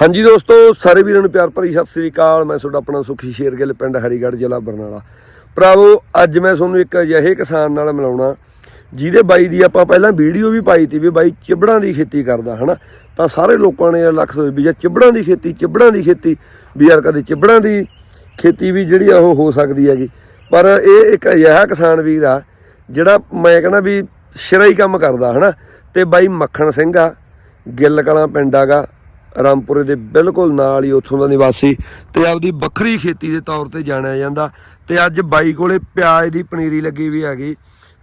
ਹਾਂਜੀ ਦੋਸਤੋ, ਸਾਰੇ ਵੀਰਾਂ ਨੂੰ ਪਿਆਰ ਭਰੀ ਸਤਿ ਸ੍ਰੀ ਅਕਾਲ। ਮੈਂ ਤੁਹਾਡਾ ਆਪਣਾ ਸੁਖੀ ਸ਼ੇਰਗਿੱਲ, ਪਿੰਡ ਹਰੀਗੜ੍ਹ, ਜ਼ਿਲ੍ਹਾ ਬਰਨਾਲਾ। ਭਰਾਵੋ, ਅੱਜ ਮੈਂ ਤੁਹਾਨੂੰ ਇੱਕ ਅਜਿਹੇ ਕਿਸਾਨ ਨਾਲ ਮਿਲਾਉਣਾ, ਜਿਹਦੇ ਬਾਈ ਦੀ ਆਪਾਂ ਪਹਿਲਾਂ ਵੀਡੀਓ ਵੀ ਪਾਈ ਤੀ ਵੀ ਬਾਈ ਚਿਬੜਾਂ ਦੀ ਖੇਤੀ ਕਰਦਾ, ਹਨਾ? ਤਾਂ ਸਾਰੇ ਲੋਕਾਂ ਨੇ ਲੱਖ ਸੋਚੇ ਵੀ ਜੇ ਚਿਬੜਾਂ ਦੀ ਖੇਤੀ, ਚਿਬੜਾਂ ਦੀ ਖੇਤੀ। ਵੀ ਯਾਰ ਕਦੇ ਚਿਬੜਾਂ ਦੀ ਖੇਤੀ ਵੀ ਜਿਹੜੀ ਆ ਉਹ ਹੋ ਸਕਦੀ ਹੈਗੀ। ਪਰ ਇਹ ਇੱਕ ਅਜਿਹਾ ਕਿਸਾਨ ਵੀਰ ਆ, ਜਿਹੜਾ ਮੈਂ ਕਹਿੰਦਾ ਵੀ ਸਿਰਾ ਹੀ ਕੰਮ ਕਰਦਾ, ਹਨਾ? ਤੇ ਬਾਈ ਮੱਖਣ ਸਿੰਘ ਆ, ਗਿੱਲ ਕਲਾਂ ਪਿੰਡ ਆਗਾ ਰਾਮਪੁਰੇ ਦੇ ਬਿਲਕੁਲ ਨਾਲ ਹੀ ਉੱਥੋਂ ਦਾ ਨਿਵਾਸੀ ਤੇ ਆਪਦੀ ਵੱਖਰੀ ਖੇਤੀ ਦੇ ਤੌਰ ਤੇ ਜਾਣਿਆ ਜਾਂਦਾ। ਤੇ ਅੱਜ ਬਾਈ ਕੋਲੇ ਪਿਆਜ਼ ਦੀ ਪਨੀਰੀ ਲੱਗੀ ਵੀ ਹੈਗੀ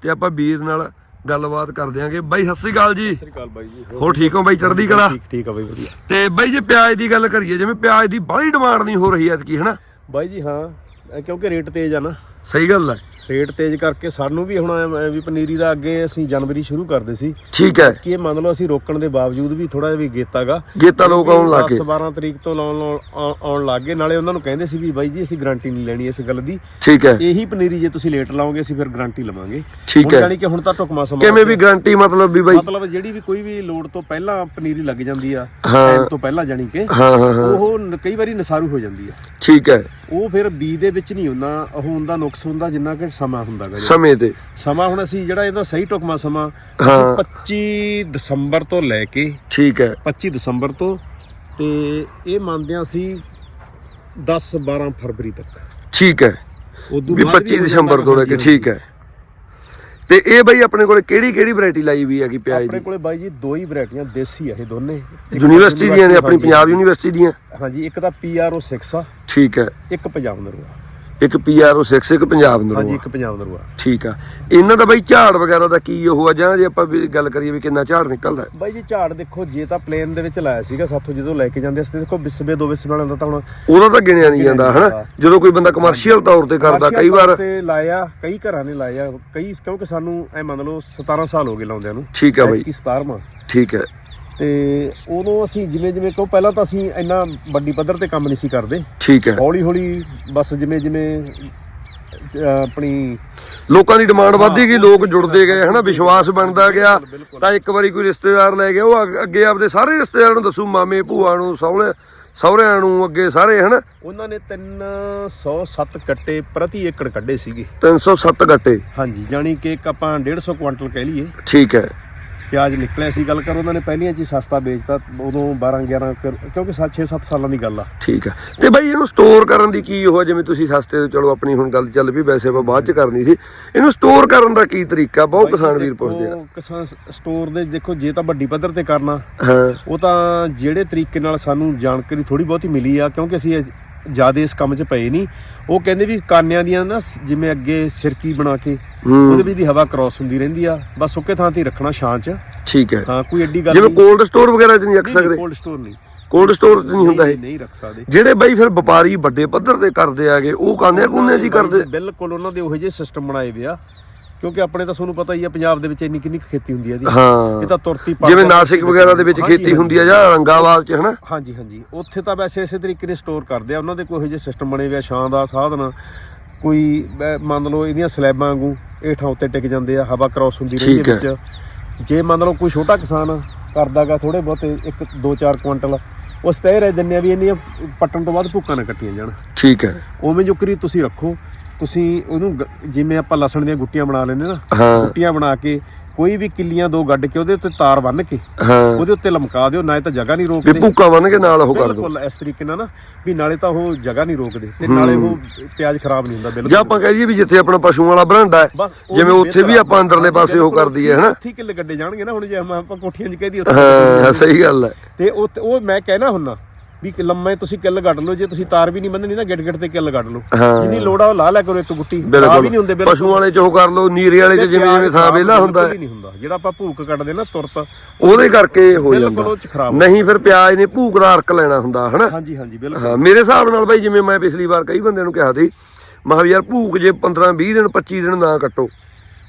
ਤੇ ਆਪਾਂ ਵੀਰ ਨਾਲ ਗੱਲਬਾਤ ਕਰ ਦਿਆਂਗੇ ਬਾਈ ਸਤਿ ਸ੍ਰੀ ਅਕਾਲ ਜੀ। ਸ੍ਰੀ ਅਕਾਲ ਬਾਈ ਜੀ ਹੋ ਠੀਕ ਹੋ ਬਾਈ ਚੜ੍ਹਦੀ ਕਲਾ? ਠੀਕ ਠੀਕ ਆ ਬਾਈ ਵਧੀਆ। ਤੇ ਬਾਈ ਜੇ ਪਿਆਜ਼ ਦੀ ਗੱਲ ਕਰੀਏ ਜਿਵੇਂ ਪਿਆਜ਼ ਦੀ ਬੜੀ ਡਿਮਾਂਡ ਨਹੀਂ ਹੋ ਰਹੀ ਐਤਕੀ ਹਨਾ? ਬਾਈ ਜੀ ਹਾਂ ਕਿਉਂਕਿ ਰੇਟ ਤੇਜ਼ ਆ ਨਾ। ਸਹੀ ਗੱਲ ਹੈ ਰੇਟ ਤੇਜ਼ ਕਰਕੇ ਸਾਨੂੰ ਵੀ ਹੁਣ ਐਂ ਵੀ ਪਨੀਰੀ ਦਾ ਅੱਗੇ ਅਸੀਂ ਜਨਵਰੀ ਸ਼ੁਰੂ ਕਰਦੇ ਸੀ। ਠੀਕ ਹੈ। ਕਿ ਇਹ ਮੰਨ ਲਓ ਅਸੀਂ ਰੋਕਣ ਦੇ ਬਾਵਜੂਦ ਵੀ ਥੋੜਾ ਜਿਹਾ ਵੀ ਗੇਤਾਗਾ। ਗੇਤਾ ਲੋਕ ਆਉਣ ਲੱਗ ਗਏ। 10 12 ਤਰੀਕ ਤੋਂ ਲਾਉਣ ਲਾਉਣ- ਆਉ- ਆਉਣ ਲੱਗ ਗਏ। ਨਾਲੇ ਉਹਨਾਂ ਨੂੰ ਕਹਿੰਦੇ ਸੀ ਵੀ ਬਾਈ ਜੀ ਅਸੀਂ ਗਾਰੰਟੀ ਨਹੀਂ ਲੈਣੀ ਇਸ ਗੱਲ ਦੀ। ਠੀਕ ਹੈ। ਇਹੀ ਪਨੀਰੀ ਜੇ ਤੁਸੀਂ ਲੇਟ ਲਾਓਗੇ ਅਸੀਂ ਫਿਰ ਗਾਰੰਟੀ ਲਵਾਂਗੇ। ਠੀਕ ਹੈ। ਜਾਣੀ ਕਿ ਹੁਣ ਤਾਂ ਟੁਕਮਾ ਸਮਾਂ ਕਿਵੇਂ ਵੀ ਗਾਰੰਟੀ ਮਤਲਬ ਵੀ ਬਾਈ ਮਤਲਬ ਜਿਹੜੀ ਵੀ ਕੋਈ ਵੀ ਲੋਡ ਤੋਂ ਪਹਿਲਾਂ ਪਨੀਰੀ ਲੱਗ ਜਾਂਦੀ ਆ ਹਾਂ। ਟਾਈਮ ਤੋਂ ਪਹਿਲਾਂ ਜਾਣੀ ਕਿ ਹਾਂ ਹਾਂ ਹਾਂ। ਉਹ ਨ- ਕਈ ਵਾਰੀ ਨਸਾਰੂ ਹੋ ਜਾਂਦੀ ਆ। ਠੀਕ ਹੈ। ਉਹ ਫਿਰ ਬੀ ਦੇ ਵਿੱਚ ਨਹੀਂ ਹੁੰਦਾ ਉਹ ਹੁੰਦਾ ਨੁਕਸ ਹੁੰਦਾ ਜਿੰਨਾ ਕਿ ਸਮਾਂ ਹੁੰਦਾਗਾ ਸਮੇਂ ਤੇ। ਸਮਾਂ ਹੁਣ ਅਸੀਂ ਜਿਹੜਾ ਇਹਦਾ ਸਹੀ ਟੁਕਮਾ ਸਮਾਂ ਹਾਂ। ਅਸੀਂ 25 ਦਸੰਬਰ ਤੋਂ ਲੈ ਕੇ ਠੀਕ ਹੈ। 25 ਦਸੰਬਰ ਤੋਂ ਤੇ ਇਹ ਮੰਨਦੇ ਹਾਂ ਅਸੀਂ 10 12 ਫਰਵਰੀ ਤੱਕ। ਠੀਕ ਹੈ। ਉਦੋਂ ਵੀ ਬਾਅਦ 25 ਹੋ ਦਸੰਬਰ ਤੋਂ ਲੈ ਕੇ ਠੀਕ ਹੈ। ਤੇ ਇਹ ਬਾਈ ਆਪਣੇ ਕੋਲੇ ਕਿਹੜੀ ਕਿਹੜੀ ਵੈਰਾਈਟੀ ਲਾਈ ਵੀ ਹੈਗੀ ਪਿਆਜ਼ ਆਪਣੇ ਦੀ? ਕੋਲੇ ਬਾਈ ਜੀ ਦੋ ਹੀ ਵੈਰਾਈਟੀਆਂ ਦੇਸੀ ਆ ਇਹ ਦੋਨੇ। ਇੱਕ ਯੂਨੀਵਰਸਿਟੀ ਦੀਆਂ ਨੇ ਆਪਣੀ ਹਾਂਜੀ, ਪੰਜਾਬ ਯੂਨੀਵਰਸਿਟੀ ਦੀਆਂ? ਹਾਂਜੀ ਇੱਕ ਤਾਂ PRO 6 ਆ ਠੀਕ ਹੈ। ਇੱਕ ਪੰਜਾਬ ਨਰੂਆ ਇੱਕ ਪੀਆਰਓ 6 ਇੱਕ ਪੰਜਾਬ ਹਾਂਜੀ ਨਰੂਆ ਇੱਕ ਪੰਜਾਬ ਨਰੂਆ ਠੀਕ ਆ। ਇਹਨਾਂ ਦਾ ਬਾਈ ਝਾੜ ਵਗੈਰਾ ਦਾ ਕੀ ਉਹ ਆ? ਜਾਂ ਜੇ ਆਪਾਂ ਵੀ ਗੱਲ ਕਰੀਏ ਵੀ ਕਿੰਨਾ ਝਾੜ ਨਿਕਲਦਾ? ਬਾਈ ਜੀ ਝਾੜ ਦੇਖੋ ਜੇ ਤਾਂ ਪਲੇਨ ਦੇ ਵਿੱਚ ਲਾਇਆ ਸੀਗਾ ਸਾਥੋਂ ਜਦੋਂ ਲੈ ਕੇ ਜਾਂਦੇ ਸੀ ਦੇਖੋ ਵਿਸਵੇ ਦੋ ਵਿਸਵੇ ਵਾਲਿਆਂ ਦਾ ਤਾਂ ਹੁਣ ਉਹਦਾ ਤਾਂ ਗਿਣਿਆ ਨਹੀਂ ਜਾਂਦਾ ਹਨਾ? ਜਾਂਦਾ। ਕੋਈ ਬੰਦਾ ਕਮਰਸ਼ੀਅਲ ਤੌਰ ਤੇ ਕਰਦਾ ਕਈ ਵਾਰ ਤੇ ਲਾਇਆ ਕਈ ਘਰਾਂ ਨੇ ਲਾਇਆ ਕਈ ਕਿਉਂਕਿ ਸਾਨੂੰ ਐ ਮੰਨ ਲਓ 17 ਸਾਲ ਹੋ ਗਏ ਲਾਉਂਦਿਆਂ ਨੂੰ। ਠੀਕ ਆ ਬਾਈ। ਐਤਕੀ 17ਵਾਂ ਠੀਕ ਹੈ। ਤੇ ਉਦੋਂ ਅਸੀਂ ਜਿਵੇਂ ਜਿਵੇਂ ਕਿਉਂ ਪਹਿਲਾਂ ਤਾਂ ਅਸੀਂ ਇੰਨਾ ਵੱਡੀ ਪੱਧਰ ਤੇ ਕੰਮ ਨਹੀਂ ਸੀ ਕਰਦੇ। ਠੀਕ ਹੈ। ਹੌਲੀ ਹੌਲੀ ਬਸ ਜਿਵੇਂ ਜਿਵੇਂ ਆਪਣੀ ਲੋਕਾਂ ਦੀ ਡਿਮਾਂਡ ਵੱਧਦੀ ਗਈ ਲੋਕ ਜੁੜਦੇ ਗਏ ਹਨਾ? ਵਿਸ਼ਵਾਸ ਬਣਦਾ ਗਿਆ। ਤਾਂ ਇੱਕ ਵਾਰੀ ਕੋਈ ਰਿਸ਼ਤੇਦਾਰ ਲੈ ਗਿਆ ਉਹ ਅੱਗ- ਆਪਦੇ ਸਾਰੇ ਰਿਸ਼ਤੇਦਾਰਾਂ ਨੂੰ ਦੱਸੂ ਮਾਮੇ ਭੂਆ ਨੂੰ ਸਹੁਰੇ ਸਹੁਰਿਆਂ ਨੂੰ ਅੱਗੇ ਸਾਰੇ ਹਨਾ? ਉਹਨਾਂ ਨੇ 307 ਕੱਟੇ ਪ੍ਰਤੀ ਏਕੜ ਕੱਢੇ ਸੀਗੇ। 307 ਗੱਟੇ। ਹਾਂਜੀ ਜਾਣੀ ਕਿ ਇੱਕ ਆਪਾਂ 150 ਕੁਇੰਟਲ ਕਹਿ ਲਈਏ। ਠੀਕ ਹੈ। ਪਿਆਜ਼ ਨਿਕਲਿਆ ਸੀ ਗੱਲ ਕਰ ਉਹਨਾਂ ਨੇ ਪਹਿਲੀਆਂ ਚ ਹੀ ਸਸਤਾ ਵੇਚਤਾ ਉਦੋਂ 12 11 ਕਰ- ਕਿਉਂਕਿ 6 7 ਸਾਲਾਂ ਦੀ ਗੱਲ ਆ। ਠੀਕ ਹੈ ਤੇ ਬਾਈ ਇਹਨੂੰ ਸਟੋਰ ਕਰਨ ਦੀ ਕੀ ਉਹ ਆ? ਜਿਵੇਂ ਤੁਸੀਂ ਸਸਤੇ ਤੋਂ ਚਲੋ ਆਪਣੀ ਹੁਣ ਗੱਲ ਚੱਲ ਵੀ ਵੈਸੇ ਆਪਾਂ ਬਾਅਦ ਚ ਕਰਨੀ ਸੀ। ਇਹਨੂੰ ਸਟੋਰ ਕਰਨ ਦਾ ਕੀ ਤਰੀਕਾ? ਬਹੁਤ ਕਿਸਾਨ ਵੀਰ ਪੁੱਛਦੇ ਆ। ਦੇਖੋ, ਕਿਸਾਨ ਸਟੋਰ ਦੇ ਦੇਖੋ ਜੇ ਤਾਂ ਵੱਡੀ ਪੱਧਰ ਤੇ ਕਰਨਾ ਹਾਂ। ਉਹ ਤਾਂ ਜਿਹੜੇ ਤਰੀਕੇ ਨਾਲ ਸਾਨੂੰ ਜਾਣਕਾਰੀ ਥੋੜੀ ਬਹੁਤੀ ਮਿਲੀ ਆ ਕਿਉਂਕਿ ਅਸੀਂ ਜ਼ਿਆਦਾ ਇਸ ਕੰਮ 'ਚ ਪਏ ਨਹੀਂ। ਉਹ ਕਹਿੰਦੇ ਵੀ ਕਾਨਿਆਂ ਦੀਆਂ ਨਾ ਜਿਵੇਂ ਅੱਗੇ ਸਿਰਕੀ ਬਣਾ ਕੇ ਉਹਦੇ ਵਿੱਚ ਦੀ ਹਵਾ ਕ੍ਰਾਸ ਹੁੰਦੀ ਰਹਿੰਦੀ ਆ। ਬਸ ਸੁੱਕੇ ਥਾਂ ਤੇ ਰੱਖਣਾ ਛਾਂ 'ਚ। ਠੀਕ ਹੈ। ਹਾਂ ਕੋਈ ਐਡੀ ਗੱਲ ਜਿਵੇਂ ਕੋਲਡ ਸਟੋਰ ਵਗੈਰਾ ਚ ਨਹੀਂ ਰੱਖ ਸਕਦੇ? ਕੋਲਡ ਸਟੋਰ ਨਹੀਂ। ਕੋਲਡ ਸਟੋਰ ਨਹੀਂ ਹੁੰਦਾ ਇਹ? ਨਹੀਂ ਰੱਖ ਸਕਦੇ। ਜਿਹੜੇ ਬਾਈ ਫਿਰ ਵਪਾਰੀ ਵੱਡੇ ਪੱਧਰ ਤੇ ਕਰਦੇ ਆਗੇ ਉਹ ਕਾਂਦੇ ਕੋਨੇ ਜੀ ਕਰਦੇ? ਬਿਲਕੁਲ ਉਹਨਾਂ ਦੇ ਉਹੋ ਜਿਹੇ ਸਿਸਟਮ ਬਣਾਏ ਵੇ ਆ। ਕਿਉਂਕਿ ਆਪਣੇ ਤਾਂ ਤੁਹਾਨੂੰ ਪਤਾ ਹੀ ਆ ਪੰਜਾਬ ਦੇ ਵਿੱਚ ਇੰਨੀ ਕਿੰਨੀ ਕੁ ਖੇਤੀ ਹੁੰਦੀ ਆ ਜੀ। ਹਾਂ। ਇਹ ਤਾਂ ਤੁਰਤੀ ਪਾ ਜਿਵੇਂ ਨਾਸਿਕ ਵਗੈਰਾ ਦੇ ਵਿੱਚ ਹਾਂਜੀ, ਖੇਤੀ ਹੁੰਦੀ ਆ ਜਾਂ ਰੰਗਾਵਾਲ ਚ ਹਨਾ? ਹਾਂਜੀ ਹਾਂਜੀ। ਉੱਥੇ ਤਾਂ ਵੈਸੇ ਇਸੇ ਤਰੀਕੇ ਨੇ ਸਟੋਰ ਕਰਦੇ ਆ। ਉਹਨਾਂ ਦੇ ਕੋਈ ਇਹੋ ਜਿਹੇ ਸਿਸਟਮ ਬਣੇ ਹੋਏ ਆ ਛਾਂ ਦਾ ਸਾਧਨ। ਕੋਈ ਅਹ, ਮੰਨ ਲਓ ਇਹਦੀਆਂ ਸਲੈਬਾਂ ਵਾਂਗੂ ਇਹ ਥਾਂ ਉੱਤੇ ਟਿਕ ਜਾਂਦੇ ਆ ਹਵਾ ਕ੍ਰਾਸ ਹੁੰਦੀ ਰਹਿੰਦੀ ਠੀਕ ਹੈ ਵਿੱਚ। ਜੇ ਮੰਨ ਲਓ ਕੋਈ ਛੋਟਾ ਕਿਸਾਨ ਕਰਦਾਗਾ ਥੋੜੇ ਬਹੁਤੇ ਇੱਕ 2-4 ਕੁਇੰਟਲ ਉਸ ਤੈਅ ਰਹਿ ਦਿੰਨੇ ਆ ਵੀ ਇੰਨੀਆਂ ਪੱਟਣ ਤੋਂ ਬਾਅਦ ਭੁੱਕਾਂ ਨਾ ਕੱਟੀਆਂ ਜਾਣ। ਠੀਕ ਹੈ। ਉਵੇਂ ਜੁਕਰੀ ਤੁਸੀਂ ਰੱਖੋ। ਤੁਸੀਂ ਉਹਨੂੰ ਗ- ਜਿਵੇਂ ਆਪਾਂ ਲਸਣ ਦੀਆਂ ਗੁੱਟੀਆਂ ਬਣਾ ਲੈਂਦੇ ਨਾ ਹਾਂ। ਗੁੱਟੀਆਂ ਬਣਾ ਕੇ ਕੋਈ ਵੀ ਕਿੱਲੀਆਂ ਦੋ ਗੱਡ ਕੇ ਉਹਦੇ ਉੱਤੇ ਤਾਰ ਬੰਨ੍ਹ ਕੇ ਹਾਂ। ਉਹਦੇ ਉੱਤੇ ਲਮਕਾ ਦਿਓ ਨਾ ਤਾਂ ਜਗ੍ਹਾ ਨਹੀਂ ਵੀ ਰੋਕਦੇ ਭੂਕਾ ਬੰਨ ਕੇ ਨਾਲ ਉਹ ਕਰ ਦੋ ਬਿਲਕੁਲ ਇਸ ਤਰੀਕੇ ਨਾਲ ਨਾ ਵੀ ਨਾਲੇ ਤਾਂ ਉਹ ਜਗ੍ਹਾ ਨਹੀਂ ਰੋਕਦੇ ਤੇ ਨਾਲੇ ਉਹ ਪਿਆਜ਼ ਖਰਾਬ ਨਹੀਂ ਹੁੰਦਾ ਜਾਂ ਬਿਲਕੁਲ ਆਪਾਂ ਕਹੀਏ ਵੀ ਜਿੱਥੇ ਆਪਣਾ ਪਸ਼ੂਆਂ ਵਾਲਾ ਬਰਾਂਡਾ ਹੈ ਬਸ ਉਹੀ ਜਿਵੇਂ ਉੱਥੇ ਵੀ ਬਿਹਤਰ ਆਪਾਂ ਅੰਦਰਲੇ ਪਾਸੇ ਉਹ ਬਿਲਕੁਲ। ਕਰਦੀ ਹੈ ਹਨਾ? ਉੱਥੇ ਹੀ ਕਿੱਲੇ ਗੱਡੇ ਜਾਣਗੇ ਨਾ ਹੁਣ ਜੇ ਆਪਾਂ ਕੋਠੀਆਂ 'ਚ ਕਹਿ ਦਈਏ ਹਾਂ ਸਹੀ ਗੱਲ ਹੈ। ਤੇ ਉਹ ਉਹ ਮੈਂ ਕਹਿਣਾ ਹੁੰਨਾ ਵੀ ਕਿ ਲੰਮੇ ਤੁਸੀਂ ਕਿੱਲ ਗੱਡ ਲਓ ਜੇ ਤੁਸੀਂ ਤਾਰ ਵੀ ਨਹੀਂ ਬੰਨਣੀ ਨਾ ਗਿੱਟ ਗਿੱਟ ਤੇ ਕਿੱਲ ਗੱਡ ਲਓ। ਹਾਂ। ਜਿੰਨੀ ਲੋੜ ਆ ਉਹ ਲਾ ਲਿਆ ਕਰੋ ਇੱਕ ਗੁੱਟੀ। ਬਿਲਕੁਲ ਵੀ ਨਹੀਂ ਹੁੰਦੇ ਬਿਲਕੁਲ। ਪਸ਼ੂਆਂ ਵਾਲੇ ਚ ਉਹ ਕਰ ਲਓ ਨੀਰੇ ਵਾਲੇ ਚ ਜਿਵੇਂ ਜਿਵੇਂ ਥਾਂ ਵਿਹਲਾ ਹੁੰਦਾ ਬਿਲਕੁਲ ਹੈ। ਹੀ ਨਹੀਂ ਹੁੰਦਾ। ਜਿਹੜਾ ਆਪਾਂ ਭੂਕ ਕੱਢਦੇ ਨਾ ਤੁਰਤ ਉਹਦੇ ਕਰਕੇ ਹੋ ਬਿਲਕੁਲ ਜਾਂਦਾ ਉਹ ਚ ਖਰਾਬ ਨਹੀਂ ਫਿਰ ਪਿਆਜ਼ ਨੇ ਭੂਕ ਦਾ ਅਰਕ ਲੈਣਾ ਹੁੰਦਾ ਹਨਾ? ਹਾਂਜੀ ਹਾਂਜੀ ਬਿਲਕੁਲ। ਹਾਂ ਮੇਰੇ ਹਿਸਾਬ ਨਾਲ ਬਾਈ ਜਿਵੇਂ ਮੈਂ ਪਿਛਲੀ ਵਾਰ ਕਈ ਬੰਦਿਆਂ ਨੂੰ ਕਿਹਾ ਸੀ ਮੈਂ ਕਿਹਾ ਵੀ ਯਾਰ ਭੂਕ ਜੇ 15 20 ਦਿਨ 25 ਦਿਨ ਨਾ ਕੱਟੋ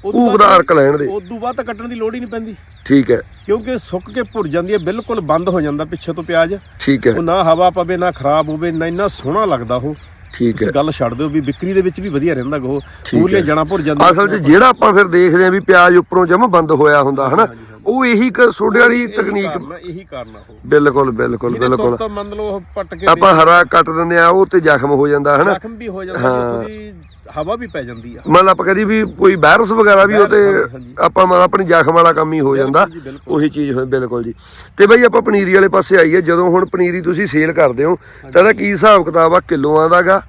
ਉਦੋਂ ਭੂਕ ਦਾ ਅਰਕ ਲੈਣ ਦੇ। ਉਦੋਂ ਬਾਅਦ ਤਾਂ ਕੱਟਣ ਦੀ ਲੋੜ ਹੀ ਨਹੀਂ ਪੈਂਦੀ। ਠੀਕ ਹੈ। ਕਿਉਂਕਿ ਸੁੱਕ ਕੇ ਭੁਰ ਜਾਂਦੀ ਹੈ ਬਿਲਕੁਲ ਬੰਦ ਹੋ ਜਾਂਦਾ ਪਿੱਛੇ ਤੋਂ ਪਿਆਜ਼। ਠੀਕ ਹੈ। ਉਹ ਨਾ ਹਵਾ ਪਵੇ ਨਾ ਖਰਾਬ ਹੋਵੇ ਨਾ ਇੰਨਾ ਸੋਹਣਾ ਲੱਗਦਾ ਉਹ। ਠੀਕ ਹੈ। ਗੱਲ ਛੱਡ ਦਿਓ ਵੀ ਵਿਕਰੀ ਦੇ ਵਿੱਚ ਵੀ ਵਧੀਆ ਰਹਿੰਦਾ ਪੂਰੀਆਂ ਹੈ। ਜਣਾ ਭੁਰ ਜਾਂਦੀਆਂ ਅਸਲ 'ਚ ਜਿਹੜਾ ਆਪਾਂ ਫਿਰ ਦੇਖਦੇ ਆਂ ਵੀ ਪਿਆਜ਼ ਉੱਪਰੋਂ ਜਮ ਬੰਦ ਹੋਇਆ ਹੁੰਦਾ ਹਨਾ ਉਹ ਇਹੀ ਸੋਡੇ ਵਾਲੀ ਤਕਨੀਕ ਇਹੀ ਕਾਰਨ ਉਹ। ਬਿਲਕੁਲ ਬਿਲਕੁਲ ਬਿਲਕੁਲ। ਤੁਰਤ ਮੰਨ ਲਓ ਉਹ ਪੱਟ ਕੇ ਆਪਾਂ ਹਰਾ ਕੱਟ ਦਿੰਦੇ ਆ ਉਹ ਤੇ ਜ਼ਖਮ ਹੋ ਜਾਂਦਾ ਹਨਾ। ਜ਼ਖਮ ਵੀ ਹੋ ਜਾਂਦਾ ਜੀ, ਉੱਥੋਂ ਦੀ ਹਵਾ ਵੀ ਪੈ ਜਾਂਦੀ ਆ। ਮਤਲਬ ਆਪਾਂ ਕਹਦੀ ਵੀ ਕੋਈ ਵਾਇਰਸ ਵਗੈਰਾ ਵੀ ਉਹ ਤੇ ਵਾਇਰਸ, ਹਾਂਜੀ, ਆਪਾਂ ਮਤਲਬ ਆਪਣੀ ਜ਼ਖਮ ਵਾਲਾ ਕੰਮ ਹੀ ਹੋ ਜਾਂਦਾ ਜੀ, ਬਿਲਕੁਲ। ਉਹੀ ਚੀਜ਼ ਹੋਏ ਬਿਲਕੁਲ ਜੀ। ਤੇ ਬਈ ਆਪਾਂ ਪਨੀਰੀ ਵਾਲੇ ਪਾਸੇ ਆਈਏ ਜਦੋਂ ਹੁਣ ਪਨੀਰੀ ਤੁਸੀਂ ਸੇਲ ਕਰਦੇ ਹੋ ਤਾਂ ਇਹਦਾ ਕੀ ਹਿਸਾਬ ਕਿਤਾਬ ਆ ਕਿਲੋਆਂ ਦਾਗਾ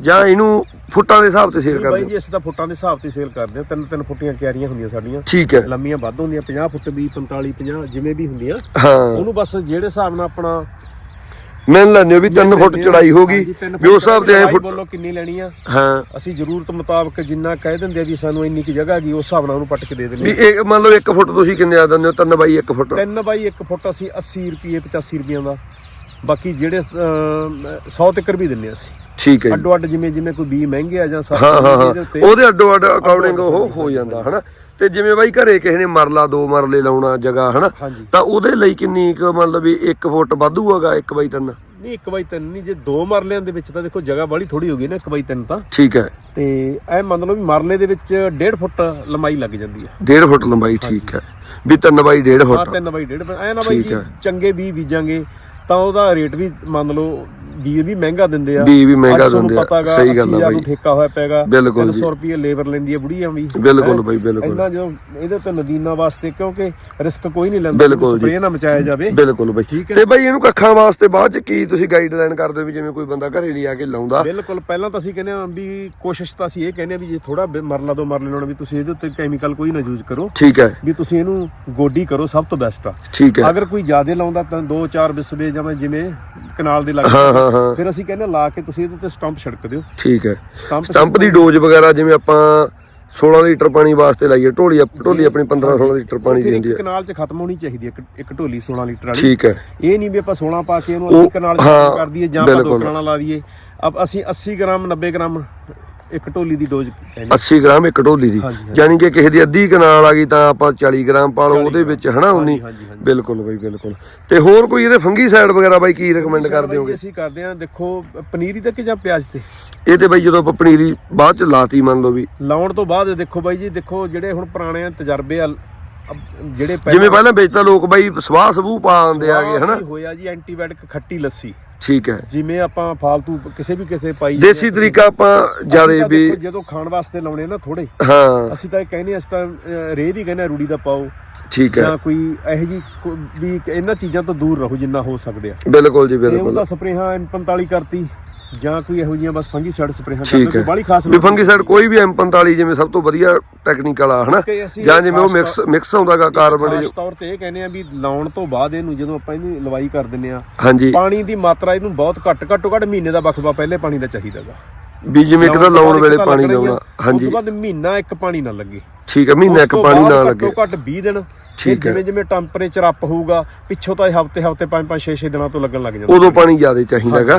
ਜਾਂ ਇਹਨੂੰ ਫੁੱਟਾਂ ਦੇ ਹਿਸਾਬ ਤੇ ਸੇਲ ਬਾਈ ਕਰਦੇ ਹੋ? ਜੀ ਅਸੀਂ ਤਾਂ ਫੁੱਟਾਂ ਦੇ ਹਿਸਾਬ ਤੇ ਸੇਲ ਕਰਦੇ ਆ ਤਿੰਨ ਤਿੰਨ ਫੁੱਟੀਆਂ ਕਿਆਰੀਆਂ ਹੁੰਦੀਆਂ ਸਾਡੀਆਂ। ਠੀਕ ਹੈ। ਲੰਮੀਆਂ ਵੱਧ ਹੁੰਦੀਆਂ 50 ਫੁੱਟ ਵੀ 45 50 ਜਿਵੇਂ ਵੀ ਹੁੰਦੀਆਂ। ਹਾਂ। ਉਹਨੂੰ ਬਸ ਜਿਹੜੇ ਹਿਸਾਬ ਨਾਲ ਆਪਣਾ ਮੰਨ ਹੋ ਵੀ 3 ਫੁੱਟ ਚੜਾਈ ਹੋਗੀ ਵੀ ਉਸ ਹਿਸਾਬ ਤੇ ਐ ਫੁੱਟ ਬੋਲੋ ਕਿੰਨੀ ਲੈਣੀ ਆ। ਹਾਂ। ਅਸੀਂ ਜ਼ਰੂਰਤ ਮੁਤਾਬਕ ਜਿੰਨਾ ਕਹਿ ਦਿੰਦੇ ਆ ਵੀ ਸਾਨੂੰ ਇੰਨੀ ਕੀ ਜਗ੍ਹਾ ਹੈਗੀ ਉਸ ਹਿਸਾਬ ਨਾਲ ਉਹਨੂੰ ਪੱਟ ਕੇ ਦੇ ਵੀ ਦਿੰਦੇ ਇਹ ਮੰਨ ਲਓ 1 ਫੁੱਟ ਤੁਸੀਂ ਕਿੰਨੇ ਆ ਦਿੰਦੇ ਹੋ? 3 ਬਾਈ 1 ਫੁੱਟ। ਤਿੰਨ ਬਾਈ 1 ਫੁੱਟ ਅਸੀਂ 80 ਰੁਪਏ 85 ਰੁਪਈਆਂ ਦਾ। ਬਾਕੀ ਜਿਹੜੇ 100 ਤੱਕ ਵੀ ਦਿੰਨੇ ਆ ਅਸੀਂ। ਠੀਕ ਹੈ ਅੱਡੋ ਅੱਡ ਜਿਵੇਂ ਜਿਵੇਂ ਕੋਈ ਬੀ ਮਹਿੰਗੇ ਆ ਜਾਂ ਹਾਂ ਹਾਂ ਹਾਂ। ਉਹਦੇ ਅੱਡੋ ਅੱਡ ਅਕਾਊਂਟਿੰਗ ਉਹ ਹੋ ਜਾਂਦਾ ਹਨਾ? ਤੇ ਜਿਵੇਂ ਬਾਈ ਘਰੇ ਕਿਸੇ ਨੇ ਮਰਲਾ ਦੋ ਮਰਲੇ ਲਾਉਣਾ ਜਗ੍ਹਾ ਹਨਾ? ਹਾਂਜੀ। ਤਾਂ ਉਹਦੇ ਲਈ ਕਿੰਨੀ ਕੁ ਮਤਲਬ ਵੀ 1 ਫੁੱਟ ਵਾਧੂ ਹੈਗਾ 1 ਬਾਈ 3 ਨਹੀਂ 1 ਬਾਈ 3 ਨਹੀਂ ਜੇ ਦੋ ਮਰਲਿਆਂ ਦੇ ਵਿੱਚ ਤਾਂ ਦੇਖੋ ਜਗ੍ਹਾ ਬਾਲੀ ਥੋੜੀ ਹੋ ਗਈ ਨਾ 1 ਬਾਈ 3 ਤਾਂ। ਠੀਕ ਹੈ। ਤੇ ਐ ਮੰਨ ਲਓ ਵੀ ਮਰਲੇ ਦੇ ਵਿੱਚ 1.5 ਫੁੱਟ ਲੰਮਾਈ ਲੱਗ ਜਾਂਦੀ ਆ 1.5 ਫੁੱਟ ਲੰਬਾਈ ਠੀਕ ਹੈ। ਵੀ 3 ਬਾਈ 1.5 ਆ ਫੁੱਟ। 3 ਬਾਈ 1.5 ਐ ਨਾ ਬਾਈ ਠੀਕ ਜੀ ਹੈ। ਚੰਗੇ ਬੀ ਬੀਜਾਂਗੇ ਤਾਂ ਉਹਦਾ ਰੇਟ ਵੀ ਮੰਨ ਲਓ ਬੀ ਵੀ ਮਹਿੰਗਾ ਦਿੰਦੇ ਆ। ਬੀ ਵੀ ਮਹਿੰਗਾ ਦਿੰਦੇ ਆ। ਸਹੀ ਗੱਲ ਆ 80,000 ਨੂੰ ਬਾਈ। ਠੇਕਾ ਹੋਇਆ ਪੈਗਾ ਬਿਲਕੁਲ ਜੀ। 300 ਰੁਪਏ ਲੇਬਰ ਲੈਂਦੀ ਹੈ ਬੁੜੀਆਂ ਵੀ। ਬਿਲਕੁਲ ਬਾਈ ਬਿਲਕੁਲ। ਇੰਨਾ ਜਦੋਂ ਇਹਦੇ ਉੱਤੇ ਨਦੀਨਾਂ ਵਾਸਤੇ ਕਿਉਂਕਿ ਰਿਸਕ ਕੋਈ ਨਹੀਂ ਲੈਂਦਾ ਬਿਲਕੁਲ ਜੀ। ਸਪਰੇਅ ਨਾ ਮਚਾਇਆ ਜਾਵੇ। ਬਿਲਕੁਲ ਬਾਈ। ਠੀਕ ਹੈ। ਤੇ ਬਾਈ ਇਹਨੂੰ ਕੱਖਾਂ ਵਾਸਤੇ ਬਾਅਦ ਚ ਕੀ ਤੁਸੀਂ ਗਾਈਡਲਾਈਨ ਕਰਦੇ ਹੋ ਵੀ ਜਿਵੇਂ ਕੋਈ ਬੰਦਾ ਘਰੇ ਲਈ ਆ ਕੇ ਲਾਉਂਦਾ? ਬਿਲਕੁਲ ਪਹਿਲਾਂ ਤਾਂ ਅਸੀਂ ਕਹਿੰਦੇ ਆ ਵੀ ਕੋਸ਼ਿਸ਼ ਤਾਂ ਅਸੀਂ ਇਹ ਕਹਿੰਦੇ ਆ ਵੀ ਜੇ ਥੋੜਾ ਮਰਲਾ ਦੋ ਮਰਲੇ ਲਾਉਣਾ ਵੀ ਤੁਸੀਂ ਇਹਦੇ ਉੱਤੇ ਕੈਮੀਕਲ ਕੋਈ ਨਾ ਯੂਜ਼ ਕਰੋ। ਠੀਕ ਹੈ। ਵੀ ਤੁਸੀਂ ਇਹਨੂੰ ਗੋਡੀ ਕਰੋ ਸਭ ਤੋਂ ਬੈਸਟ ਆ। ਠੀਕ ਹੈ। ਅਗਰ ਕੋਈ ਜ਼ਿਆਦਾ ਲਾਉਂਦਾ ਤਾਂ 2-4 ਬਿਸਵੇ ਜਿਵੇਂ ਜਿਵੇਂ ਕਨਾਲ ਦੇ ਲੱਗ ਹਾਂ ਫਿਰ ਅਸੀਂ ਕਹਿੰਦੇ ਲਾ ਕੇ ਤੁਸੀਂ ਇਹਦੇ ਤੇ ਸਟੰਪ ਛਿੜਕ ਦਿਓ। ਠੀਕ ਹੈ। ਸਟੰਪ ਦੀ ਡੋਜ਼ ਵਗੈਰਾ ਜਿਵੇਂ ਆਪਾਂ 16 ਲੀਟਰ ਪਾਣੀ ਵਾਸਤੇ ਲਾਈਏ ਢੋਲੀ ਢੋਲੀ ਆਪਣੀ 15 16 ਲੀਟਰ ਪਾਣੀ ਦੀ ਹੁੰਦੀ ਇੱਕ ਹੈ। ਕਨਾਲ 'ਚ ਖਤਮ ਹੋਣੀ ਚਾਹੀਦੀ ਹੈ ਇੱਕ- ਇੱਕ ਢੋਲੀ 16 ਲੀਟਰ ਵਾਲੀ। ਠੀਕ ਹੈ। ਇਹ ਨਹੀਂ ਵੀ ਆਪਾਂ 16 ਪਾ ਕੇ ਉਹਨੂੰ ਉਹ- ਅਸੀਂ ਕਨਾਲ 'ਚ ਕਰ ਦਈਏ ਜਾਂ ਆਪਾਂ ਦੋ। ਕਨਾਲਾਂ ਲਾ ਦਈਏ। ਅਬ ਅਸੀਂ 80 ਗ੍ਰਾਮ 90 ਗ੍ਰਾਮ ਇੱਕ ਢੋਲੀ ਦੀ ਡੋਜ਼ ਕਹਿੰਦੇ 80 ਗ੍ਰਾਮ ਇੱਕ ਢੋਲੀ ਦੀ। ਹਾਂਜੀ, ਹਾਂਜੀ। ਯਾਨੀ ਕਿ ਕਿਸੇ ਦੀ ਅੱਧੀ ਕਨਾਲ ਆ ਗਈ ਤਾਂ ਆਪਾਂ 40 ਗ੍ਰਾਮ ਪਾ ਲਓ ਉਹਦੇ ਵਿੱਚ ਹਨਾ ਉਨੀ? ਹਾਂਜੀ, ਹਾਂਜੀ। ਬਿਲਕੁਲ ਬਾਈ ਬਿਲਕੁਲ। ਤੇ ਹੋਰ ਕੋਈ ਇਹਦੇ ਫੰਗੀ ਸਾਈਡ ਵਗੈਰਾ ਬਾਈ ਕੀ ਰეკਮੈਂਡ ਕਰਦੇ ਹੋਗੇ? ਅਸੀਂ ਕਰਦੇ ਹਾਂ ਦੇਖੋ ਪਨੀਰੀ ਤੇ ਕਿ ਜਾਂ ਪਿਆਜ਼ ਤੇ? ਇਹ ਤੇ ਬਾਈ ਜਦੋਂ ਆਪਾਂ ਪਨੀਰੀ ਬਾਅਦ ਚ ਲਾਤੀ ਮੰਨ ਲਓ ਵੀ। ਲਾਉਣ ਤੋਂ ਬਾਅਦ ਦੇਖੋ ਬਾਈ ਜੀ ਦੇਖੋ ਜਿਹੜੇ ਹੁਣ ਪੁਰਾਣੇ ਤਜਰਬੇ ਆ ਅਬ ਜਿਹੜੇ ਜਿਵੇਂ ਪਹਿਲਾਂ ਵੇਚਦਾ ਲੋਕ ਬਾਈ ਸਵਾਹ ਸਬੂ ਪਾ ਆਉਂਦੇ ਆਗੇ ਹਨਾ? ਹੋਇਆ ਜੀ ਐਂਟੀਬਾਇਓਟਿਕ ਖੱਟੀ ਲੱਸੀ। ਠੀਕ ਹੈ। ਜਿਵੇਂ ਆਪਾਂ ਫਾਲਤੂ ਕਿਸੇ ਵੀ ਕਿਸੇ ਪਾਈ ਦੇਸੀ ਤਰੀਕਾ ਆਪਾਂ ਜਿਆਦੇ ਵੀ ਜਦੋਂ ਖਾਣ ਵਾਸਤੇ ਲਾਉਣੇ ਨਾ ਥੋੜੇ ਹਾਂ। ਅਸੀਂ ਤਾਂ ਇਹ ਕਹਿੰਦੇ ਅਸੀਂ ਤਾਂ ਰੇਹ ਵੀ ਕਹਿੰਦੇ ਰੂੜੀ ਦਾ ਪਾਓ। ਠੀਕ ਹੈ। ਜਾਂ ਕੋਈ ਇਹੋ ਜੀ ਵੀ ਇਹਨਾਂ ਚੀਜ਼ਾਂ ਤੋਂ ਦੂਰ ਰਹੋ ਜਿੰਨਾ ਹੋ ਸਕਦੇ ਆ। ਬਿਲਕੁਲ ਜੀ ਤੇ ਉਹ ਬਿਲਕੁਲ। ਤਾਂ ਸਪਰੇਹਾਂ M45 ਕਰਤੀ। ਜਾਂ ਕੋਈ ਇਹੋ ਜਿਹੀਆਂ ਬਸ ਫੰਗੀਸਾਈਡ ਸਪਰੇਹਾਂ ਠੀਕ ਕੋਈ ਹੈ। ਬਾਲੀ ਖਾਸ ਵੀ ਫੰਗੀਸਾਈਡ ਕੋਈ ਵੀ M45 ਜਿਵੇਂ ਸਭ ਤੋਂ ਵਧੀਆ ਟੈਕਨੀਕਲ ਆ ਹਨਾ? ਅਸੀਂ ਜਾਂ ਜਿਵੇਂ ਉਹ ਖਾਸ ਮਿਕਸ ਮਿਕਸ ਹੁੰਦਾਗਾ ਕਾਰਬਨ ਖਾਸ ਤੌਰ ਤੇ ਇਹ ਕਹਿੰਦੇ ਆ ਵੀ ਲਾਉਣ ਤੋਂ ਬਾਅਦ ਇਹਨੂੰ ਜਦੋਂ ਆਪਾਂ ਇਹਨੂੰ ਲਵਾਈ ਕਰ ਦਿੰਨੇ ਆ ਹਾਂਜੀ। ਪਾਣੀ ਦੀ ਮਾਤਰਾ ਇਹਨੂੰ ਬਹੁਤ ਘੱਟ ਘੱਟੋ ਘੱਟ ਮਹੀਨੇ ਦਾ ਵਕਫਾ ਪਹਿਲੇ ਪਾਣੀ ਦਾ ਚਾਹੀਦਾਗਾ ਵੀ ਜਿਵੇਂ ਇੱਕ ਤਾਂ ਲਾਉਣ ਵੇਲੇ ਪਾਣੀ ਲਾਉਣਾ ਹਾਂਜੀ ਹਾਂਜੀ। ਉਸ ਤੋਂ ਬਾਅਦ ਮਹੀਨਾ ਇੱਕ ਪਾਣੀ ਨਾ ਲੱਗੇ। ਠੀਕ ਹੈ ਮਹੀਨਾ ਇੱਕ ਪਾਣੀ ਨਾ ਘੱਟੋ ਲੱਗੇ। ਘੱਟ 20 ਦਿਨ ਠੀਕ ਹੈ। ਜਿਵੇਂ ਜਿਵੇਂ ਟੈਂਪਰੇਚਰ ਅਪ ਹੋਊਗਾ ਪਿੱਛੋਂ ਤਾਂ ਹਫ਼ਤੇ ਹਫ਼ਤੇ 5 5 6 6 ਦਿਨਾਂ ਤੋਂ ਲੱਗਣ ਲੱਗ ਜਾਂਦਾ। ਉਦੋਂ ਪਾਣੀ ਜ਼ਿਆਦਾ ਚਾਹੀਦਾਗਾ।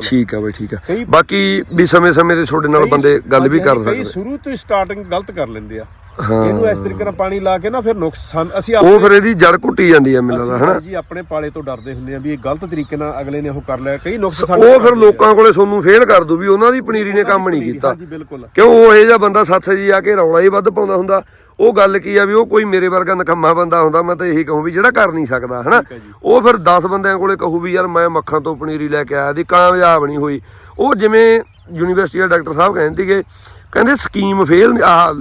ਠੀਕ ਹੈ ਬਈ ਠੀਕ ਹੈ। ਬਾਕੀ ਵੀ ਸਮੇਂ ਸਮੇਂ ਤੇ ਤੁਹਾਡੇ ਨਾਲ ਬੰਦੇ ਗੱਲ ਵੀ ਕਰ ਕਈ ਸਕਦੇ ਸ਼ੁਰੂ ਤੋਂ ਹੀ ਸਟਾਰਟਿੰਗ ਗਲਤ ਕਰ ਲੈਂਦੇ ਆ। ਇਹਨੂੰ ਇਸ ਤਰੀਕੇ ਨਾਲ ਪਾਣੀ ਲਾ ਕੇ ਨਾ ਫਿਰ ਨੁਕਸਾਨ ਅਸੀਂ ਉਹ ਫਿਰ ਇਹਦੀ ਜੜ ਘੁੱਟੀ ਜਾਂਦੀ ਹੈ ਮੈਨੂੰ ਲੱਗਦਾ ਹਨਾ? ਜੀ ਆਪਣੇ ਪਾਲੇ ਤੋਂ ਡਰਦੇ ਹੁੰਦੇ ਆ ਵੀ ਇਹ ਗਲਤ ਤਰੀਕੇ ਨਾਲ ਅਗਲੇ ਨੇ ਉਹ ਕਰ ਲਿਆ। ਕਈ ਨੁਕਸ ਸਾਡੇ ਉਹ ਫਿਰ ਲੋਕਾਂ ਕੋਲੇ ਤੁਹਾਨੂੰ ਫੇਲ ਕਰ ਦੂ ਵੀ ਉਹਨਾਂ ਦੀ ਪਨੀਰੀ ਨੇ ਕੰਮ ਨਹੀਂ ਕੀਤਾ। ਹਾਂਜੀ ਬਿਲਕੁਲ। ਕਿਉਂ ਉਹ ਇਹ ਜਿਹਾ ਬੰਦਾ ਸੱਥ ਜੀ ਆ ਕੇ ਰੌਲਾ ਹੀ ਵੱਧ ਪਾਉਂਦਾ ਹੁੰਦਾ। ਉਹ ਗੱਲ ਕੀ ਆ ਵੀ ਉਹ ਕੋਈ ਮੇਰੇ ਵਰਗਾ ਨਕਮਾ ਬੰਦਾ ਹੁੰਦਾ ਮੈਂ ਤਾਂ ਇਹੀ ਕਹੂੰ ਵੀ ਜਿਹੜਾ ਕਰ ਨਹੀਂ ਸਕਦਾ ਹਨਾ। ਉਹ ਫਿਰ 10 ਬੰਦਿਆਂ ਕੋਲੇ ਕਹੂ ਵੀ ਯਾਰ ਮੈਂ ਮੱਖਾਂ ਤੋਂ ਪਨੀਰੀ ਲੈ ਕੇ ਆਇਆ ਦੀ ਕਾਮਯਾਬ ਨਹੀਂ ਹੋਈ। ਉਹ ਜਿਵੇਂ ਯੂਨੀਵਰਸਿਟੀ ਦੇ ਡਾਕਟਰ ਸਾਹਿਬ ਕਹਿੰਦੇ ਸੀਗੇ ਕਹਿੰਦੇ ਸਕੀਮ ਫੇਲ ਆ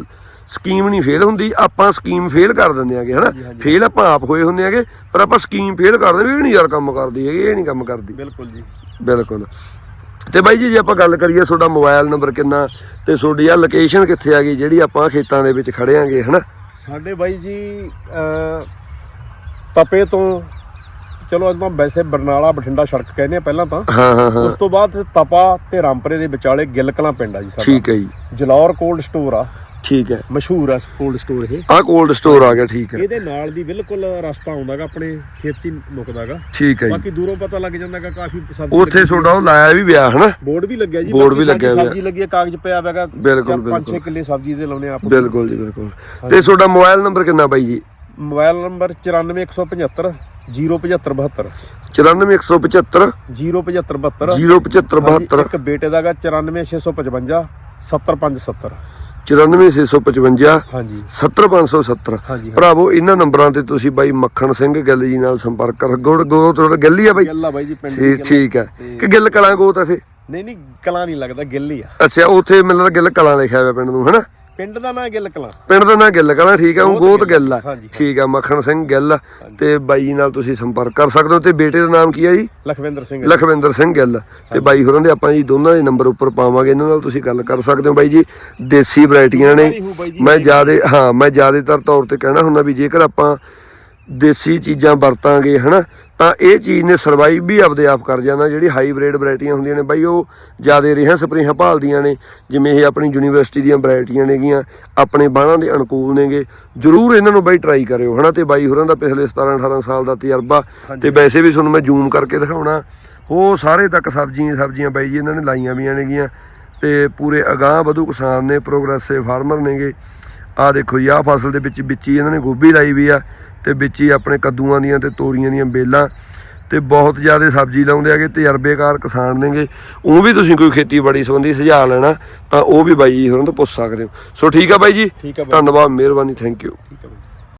ਸਕੀਮ ਨਹੀਂ ਫੇਲ ਹੁੰਦੀ ਆਪਾਂ ਸਕੀਮ ਫੇਲ ਕਰ ਦਿੰਦੇ ਆਗੇ ਹਨਾ? ਫੇਲ ਆਪਾਂ ਆਪ ਹੋਏ ਹੁੰਦੇ ਆਗੇ ਪਰ ਆਪਾਂ ਸਕੀਮ ਫੇਲ ਕਰਦੇ ਵੀ ਇਹ ਨਹੀਂ ਯਾਰ ਕੰਮ ਕਰਦੀ ਹੈਗੀ ਇਹ ਨਹੀਂ ਕੰਮ ਕਰਦੀ। ਬਿਲਕੁਲ ਜੀ। ਬਿਲਕੁਲ। ਤੇ ਬਾਈ ਜੀ ਜੇ ਆਪਾਂ ਗੱਲ ਕਰੀਏ ਤੁਹਾਡਾ ਮੋਬਾਈਲ ਨੰਬਰ ਕਿੰਨਾ ਤੇ ਤੁਹਾਡੀ ਆ ਲੋਕੇਸ਼ਨ ਕਿੱਥੇ ਆ ਗਈ ਜਿਹੜੀ ਆਪਾਂ ਖੇਤਾਂ ਦੇ ਵਿੱਚ ਖੜੇ ਆਂਗੇ ਹਨਾ? ਸਾਡੇ ਬਾਈ ਜੀ ਤਪੇ ਤੋਂ ਚਲੋ ਆਪਾਂ ਵੈਸੇ ਬਰਨਾਲਾ ਬਠਿੰਡਾ ਸੜਕ ਕਹਿੰਦੇ ਆ ਪਹਿਲਾਂ ਤਾਂ। ਹਾਂ ਹਾਂ ਹਾਂ। ਉਸ ਤੋਂ ਬਾਅਦ ਤਪਾ ਤੇ ਰਾਮਪਰੇ ਦੇ ਵਿਚਾਲੇ ਗਿੱਲਕਲਾਂ ਪਿੰਡ ਆ ਜੀ ਸਾਡਾ। ਠੀਕ ਹੈ ਜੀ। ਜਲੌਰ ਕੋਲਡ ਸਟੋਰ ਆ। ਠੀਕ ਹੈ। ਮਸ਼ਹੂਰ ਆ ਕੋਲਡ ਸਟੋਰ ਇਹ। ਆਹ ਕੋਲਡ ਸਟੋਰ ਆ ਗਿਆ ਠੀਕ ਹੈ। ਇਹਦੇ ਨਾਲ ਦੀ ਬਿਲਕੁਲ ਰਸਤਾ ਆਉਂਦਾਗਾ ਆਪਣੇ ਖੇਤ 'ਚ ਹੀ ਮੁੱਕਦਾਗਾ। ਠੀਕ ਹੈ ਜੀ। ਬਾਕੀ ਦੂਰੋਂ ਪਤਾ ਲੱਗ ਜਾਂਦਾਗਾ ਕਾਫੀ ਸਬਜ਼ੀ ਉੱਥੇ ਤੁਹਾਡਾ ਉਹ ਲਾਇਆ ਵੀ ਵਿਆਹ ਹਨਾ? ਬੋਰਡ ਵੀ ਲੱਗਿਆ ਜੀ ਬੋਰਡ ਬਾਕੀ ਵੀ ਲੱਗਿਆ ਹੋਇਆ। ਸਬਜ਼ੀ ਲੱਗੀ ਹੈ ਕਾਗਜ਼ ਪਿਆ ਹੋਵੇਗਾ ਬਿਲਕੁਲ, 5-6 ਬਿਲਕੁਲ। ਕਿੱਲੇ ਸਬਜ਼ੀ ਦੇ ਲਾਉਨੇ ਆਪ। ਬਿਲਕੁਲ ਜੀ ਬਿਲਕੁਲ। ਤੇ ਤੁਹਾਡਾ ਮੋਬਾਈਲ ਨੰਬਰ ਕਿੰਨਾ ਬਾਈ ਜੀ? ਮੋਬਾਈਲ ਨੰਬਰ 94175 07572 94175 07572 07572 ਇੱਕ ਬੇਟੇ ਦਾਗਾ 94655 70570 94655 ਹਾਂਜੀ। 70570 ਹਾਂਜੀ ਹਾਂ ਭਰਾਵੋ ਇਹਨਾਂ ਨੰਬਰਾਂ ਤੇ ਤੁਸੀਂ ਬਾਈ ਮੱਖਣ ਸਿੰਘ ਗਿੱਲ ਜੀ ਨਾਲ ਸੰਪਰਕ ਕਰ ਗੁੜ ਗੋ ਤੁਹਾਡਾ ਗਿੱਲ ਹੀ ਆ ਬਾਈ? ਗੱਲਾਂ ਬਾਈ ਜੀ ਪਿੰਡ ਦੀ ਠੀਕ ਗੱਲ। ਠੀਕ ਹੈ ਤੇ- ਕਿ ਗਿੱਲ ਕਲਾਂ ਗੋਤ ਇੱਥੇ? ਨਹੀਂ ਨਹੀਂ ਕਲਾਂ ਨਹੀਂ ਲੱਗਦਾ ਗਿੱਲ ਹੀ ਆ। ਅੱਛਾ ਉੱਥੇ ਮੈਨੂੰ ਗਿੱਲ ਕਲਾਂ ਲਿਖਿਆ ਹੋਇਆ ਪਿੰਡ ਨੂੰ ਹਨਾ? ਪਿੰਡ ਦਾ ਨਾਂ ਗਿੱਲ ਕਲਾਂ। ਪਿੰਡ ਦਾ ਨਾਂ ਗਿੱਲ ਕਲਾਂ ਠੀਕ ਆ ਉਹ ਗੋਤ ਗਿੱਲ ਆ। ਠੀਕ ਆ ਮੱਖਣ ਸਿੰਘ ਗਿੱਲ ਤੇ ਬਾਈ ਜੀ ਨਾਲ ਤੁਸੀਂ ਸੰਪਰਕ ਕਰ ਸਕਦੇ ਹੋ। ਤੇ ਬੇਟੇ ਦਾ ਨਾਮ ਕੀ ਆ ਜੀ? ਲਖਵਿੰਦਰ ਸਿੰਘ ਲਖਵਿੰਦਰ ਸਿੰਘ ਗਿੱਲ। ਤੇ ਬਾਈ ਹੋਰਾਂ ਦੇ ਆਪਾਂ ਜੀ ਦੋਨਾਂ ਦੇ ਨੰਬਰ ਉੱਪਰ ਪਾਵਾਂਗੇ। ਇਹਨਾਂ ਨਾਲ ਤੁਸੀਂ ਗੱਲ ਕਰ ਸਕਦੇ ਹੋ ਬਾਈ ਜੀ। ਦੇਸੀ ਵੈਰਾਈਟੀਆਂ ਨੇ। ਮੈਂ ਜਿਆਦੇ ਹਾਂ ਮੈਂ ਜਿਆਦਾਤਰ ਤੌਰ ਤੇ ਕਹਿਣਾ ਹੁੰਦਾ ਵੀ ਜੇਕਰ ਆਪਾਂ ਦੇਸੀ ਚੀਜ਼ਾਂ ਵਰਤਾਂਗੇ ਹਨਾ? ਤਾਂ ਇਹ ਚੀਜ਼ ਨੇ ਸਰਵਾਈਵ ਵੀ ਆਪਦੇ ਆਪ ਕਰ ਜਾਂਦਾ ਜਿਹੜੀ ਹਾਈਬ੍ਰਿਡ ਵੈਰਾਈਟੀਆਂ ਹੁੰਦੀਆਂ ਨੇ। ਬਾਈ ਉਹ ਜਿਆਦੇ ਰੇਹਾਂ ਸਪਰੇਹਾਂ ਭਾਲਦੀਆਂ ਨੇ ਜਿਵੇਂ ਇਹ ਆਪਣੀ ਯੂਨੀਵਰਸਿਟੀ ਦੀਆਂ ਵੈਰਾਈਟੀਆਂ ਨੇਗੀਆਂ ਆਪਣੇ ਬਾਣਾਂ ਦੇ ਅਨੁਕੂਲ ਨੇਗੇ। ਜਰੂਰ ਇਹਨਾਂ ਨੂੰ ਬਾਈ ਟਰਾਈ ਕਰਿਓ ਹਨਾ? ਤੇ ਬਾਈ ਹੋਰਾਂ ਦਾ ਪਿਛਲੇ 17 18 ਸਾਲ ਦਾ ਤਜਰਬਾ ਤੇ ਵੈਸੇ ਵੀ ਤੁਹਾਨੂੰ ਮੈਂ ਜ਼ੂਮ ਕਰਕੇ ਦਿਖਾਉਣਾ। ਉਹ ਸਾਰੇ ਤੱਕ ਸਬਜ਼ੀਆਂ ਸਬਜ਼ੀਆਂ ਬਾਈ ਜੀ ਇਹਨਾਂ ਨੇ ਲਾਈਆਂ ਵੀਆਂ ਨੇਗੀਆਂ। ਤੇ ਪੂਰੇ ਅਗਾਹ ਵਧੂ ਕਿਸਾਨ ਨੇ ਪ੍ਰੋਗਰੈਸਿਵ ਫਾਰਮਰ ਨੇਗੇ। ਆ ਦੇਖੋ ਜੀ ਆਹ ਫਸਲ ਦੇ ਵਿੱਚ ਵਿੱਚ ਹੀ ਇਹਨਾਂ ਨੇ ਗੋਭੀ ਲਾਈ ਵੀ ਆ। ਤੇ ਵਿੱਚ ਹੀ ਆਪਣੇ ਕੱਦੂਆਂ ਦੀਆਂ ਤੇ ਤੋਰੀਆਂ ਦੀਆਂ ਬੇਲਾਂ ਤੇ ਬਹੁਤ ਜ਼ਿਆਦਾ ਸਬਜ਼ੀ ਲਾਉਂਦੇ ਆਗੇ ਤਜਰਬੇਕਾਰ ਕਿਸਾਨ ਨੇਗੇ। ਉਹ ਵੀ ਤੁਸੀਂ ਕੋਈ ਖੇਤੀਬਾੜੀ ਸੰਬੰਧੀ ਸੁਝਾਅ ਲੈਣਾ ਤਾਂ ਉਹ ਵੀ ਬਾਈ ਜੀ ਹੋਰਾਂ ਤੋਂ ਪੁੱਛ ਸਕਦੇ ਹੋ। ਸੋ ਠੀਕ ਆ ਬਾਈ ਜੀ? ਠੀਕ ਆ ਬਾਈ। ਧੰਨਵਾਦ ਮਿਹਰਬਾਨੀ ਥੈਂਕ ਯੂ